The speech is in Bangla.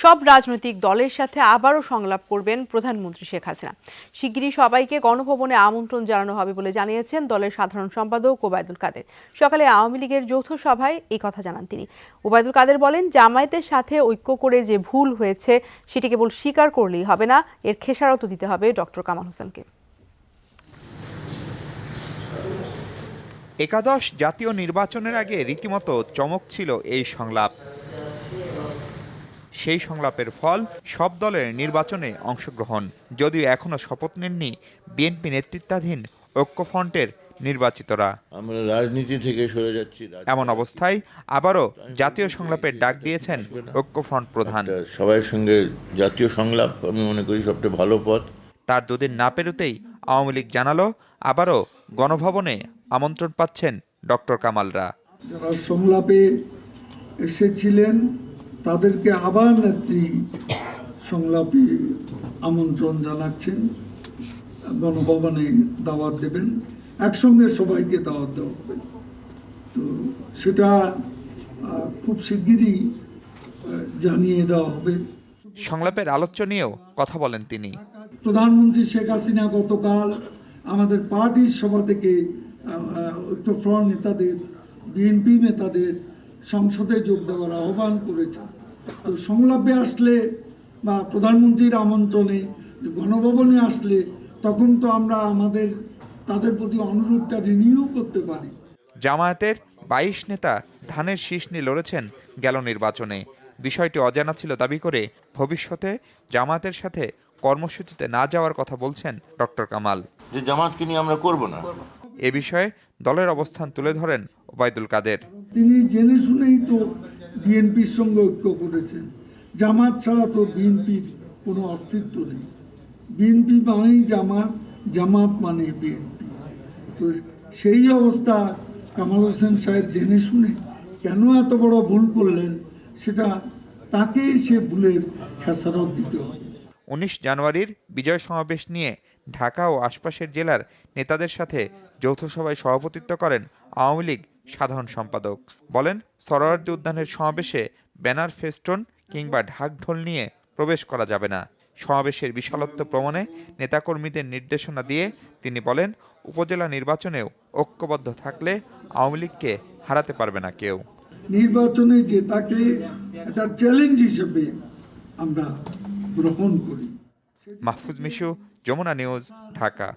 সব রাজনৈতিক দলের সাথে আবারও সংলাপ করবেন প্রধানমন্ত্রী শেখ হাসিনা। শিগগিরই সবাইকে গণভবনে আমন্ত্রণ জানানো হবে বলে জানিয়েছেন দলের সাধারণ সম্পাদক ওবায়দুল কাদের। সকালে আওয়ামী লীগের যৌথ সভায় এই কথা জানান তিনি। ওবায়দুল কাদের বলেন, জামায়াতের সাথে ঐক্য করে যে ভুল হয়েছে, সেটি কেবল স্বীকার করলেই হবে না। এর খেসারত দিতে হবে ডক্টর কামাল হোসেনকে। একাদশ জাতীয় নির্বাচনের আগে রীতিমতো চমক ছিল এই সংলাপ। সেই সংলাপের ফল সব দলের নির্বাচনে অংশগ্রহণ। যদিও এখনও শপথ নেননি বিএনপি নেতৃত্বাধীন ঐক্যফ্রন্টের নির্বাচিতরা। আমরা রাজনীতি থেকে সরে যাচ্ছি এমন অবস্থায় আবারও জাতীয় সংলাপের ডাক দিয়েছেন ঐক্যফ্রন্ট প্রধান। সবার সঙ্গে জাতীয় সংলাপ আমি মনে করি সবচেয়ে ভালো পথ। তার দুদিন না পেরোতেই আওয়ামী লীগ জানালো আবারও গণভবনে আমন্ত্রণ পাচ্ছেন ডক্টর কামালরা। যারা সংলাপে এসেছিলেন তাদেরকে আবার নেত্রী সংলাপে আমন্ত্রণ জানাচ্ছেন গণভবনে দাওয়াত দেবেন একসঙ্গে সবাইকে দাওয়াত দেওয়া হবে। তো সেটা খুব শিগগিরই জানিয়ে দেওয়া হবে। সংলাপের আলোচ্য নিয়েও কথা বলেন তিনি। প্রধানমন্ত্রী শেখ হাসিনা গতকাল আমাদের পার্টির সভা থেকে ঐক্যফ্রন্ট নেতাদের বিএনপি নেতাদের সংসদে যোগ দেওয়ার আহ্বান করেছেন তো সংলাপে আসলে বা প্রধানমন্ত্রীর আমন্ত্রণে গণভবনে আসলে তখন তো আমরা আমাদের তাদের প্রতি অনুরোধটা রিনিউ করতে পারি। জামায়াতের বাইশ নেতা ধানের শীষ নিয়ে লড়েছেন গেল নির্বাচনে। বিষয়টি অজানা ছিল দাবি করে ভবিষ্যতে জামায়াতের সাথে কর্মসূচিতে না যাওয়ার কথা বলছেন ডক্টর কামাল। যে জামাতকে নিয়ে আমরা করব না। এ বিষয়ে দলের অবস্থান তুলে ধরেন ওবায়দুল কাদের। তিনি জেনে শুনেই তো বিএনপির সঙ্গে ঐক্য করেছেন। জামাত ছাড়া তো বিএনপির কোনো অস্তিত্ব নেই। বিএনপি মানেই জামাত জামাত মানে বিএনপি। তো সেই অবস্থা কামাল হোসেন সাহেব জেনে শুনে কেন এত বড় ভুল করলেন সেটা তাকেই সে ভুলের খেসারত দিতে হবে। উনিশ জানুয়ারির বিজয় সমাবেশ নিয়ে ঢাকা ও আশপাশের জেলার নেতাদের সাথে যৌথ সভায় সভাপতিত্ব করেন আওয়ামী লীগ সাধারণ সম্পাদক। বলেন সরোয়ার্দী উদ্যানের সমাবেশে ব্যানার ফেস্টন কিংবা ঢাকঢোল নিয়ে প্রবেশ করা যাবে না। সমাবেশের বিশালত্ব প্রমাণে নেতাকর্মীদের নির্দেশনা দিয়ে তিনি বলেন উপজেলা নির্বাচনেও ঐক্যবদ্ধ থাকলে আওয়ামী লীগকে হারাতে পারবে না কেউ। নির্বাচনে জেতাকে একটা চ্যালেঞ্জ হিসেবে আমরা গ্রহণ করি। মাহফুজ মিশু যমুনা নিউজ ঢাকা।